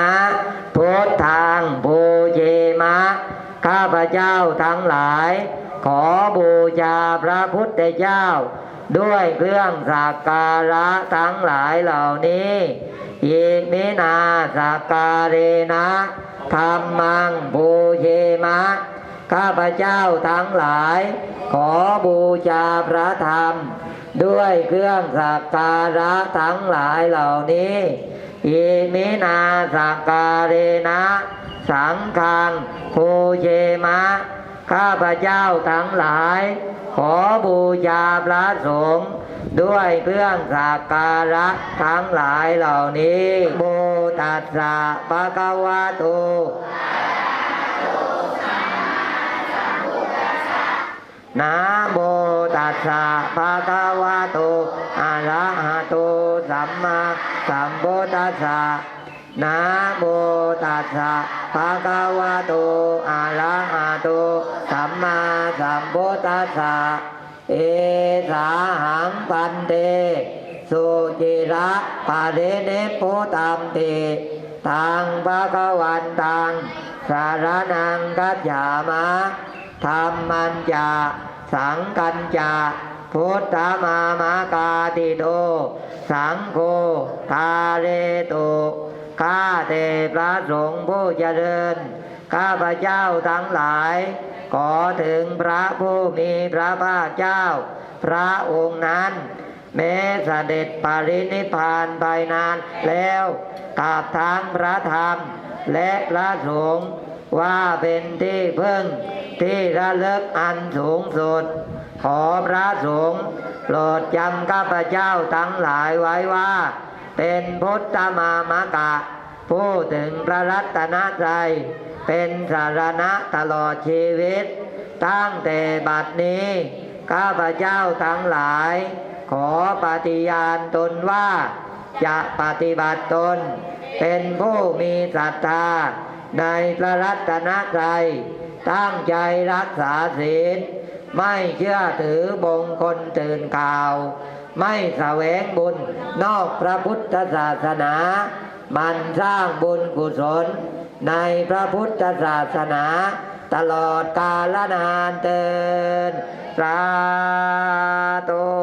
นะพุทธังบูเยมะ ข้าพเจ้าทั้งหลาย ขอบูชาพระพุทธเจ้า ด้วยเครื่องสักการะทั้งหลายเหล่านี้อิมินาสักการะนะธรรมังบูเยมะ ข้าพเจ้าทั้งหลาย ขอบูชาพระธรรม ด้วยเครื่องสักการะทั้งหลายเหล่านี้ อิมินาสักการะนะสังฆังภูเชมะ ข้าพเจ้าทั้งหลาย ขอบูชาพระสงฆ์ด้วยเครื่องสักการะทั้งหลายเหล่านี้โมตัสสะปะคะวะโตนะโมตัสสะภะคะวะโตอะระหะโตสัมมา สัมพุทธัสสะนะโมตัสสะภะคะวะโตอะระหะโตสัมมาสัมพุทธัสสะเอสาหังปันเตสุจิระปะเดเนโพตัมเตตังภะคะวันตังสารนังกัจฉามะธรรมันจะสังกันจะ พุทธมามากาติโต สังโฆทาเรโตข้าแต่พระสงฆ์ผู้เจริญ ข้าพระเจ้าทั้งหลาย ขอถึงพระผู้มีพระภาคเจ้า พระองค์นั้นแม้เสด็จปรินิพานไปนานแล้วกับทางพระธรรมและพระสงฆ์ ว่าเป็นที่พึ่งที่ระลึกอันสูงสุด ขอพระสงฆ์โปรดจำข้าพเจ้าทั้งหลายไว้ว่า เป็นพุทธมามกะ ผู้ถึงพระรัตนตรัยเป็นสารณะตลอดชีวิต ตั้งแต่บัดนี้ ข้าพเจ้าทั้งหลาย ขอปฏิญาณตนว่า จะปฏิบัติตน เป็นผู้มีศรัทธา ในพระรัตนตรัยตั้งใจรักษาศีลไม่เชื่อถือบงคลตื่นข่าว ไม่แสวงบุญนอกพระพุทธศาสนา มันสร้างบุญกุศล ในพระพุทธศาสนา ตลอดกาลนานเตินสาธุ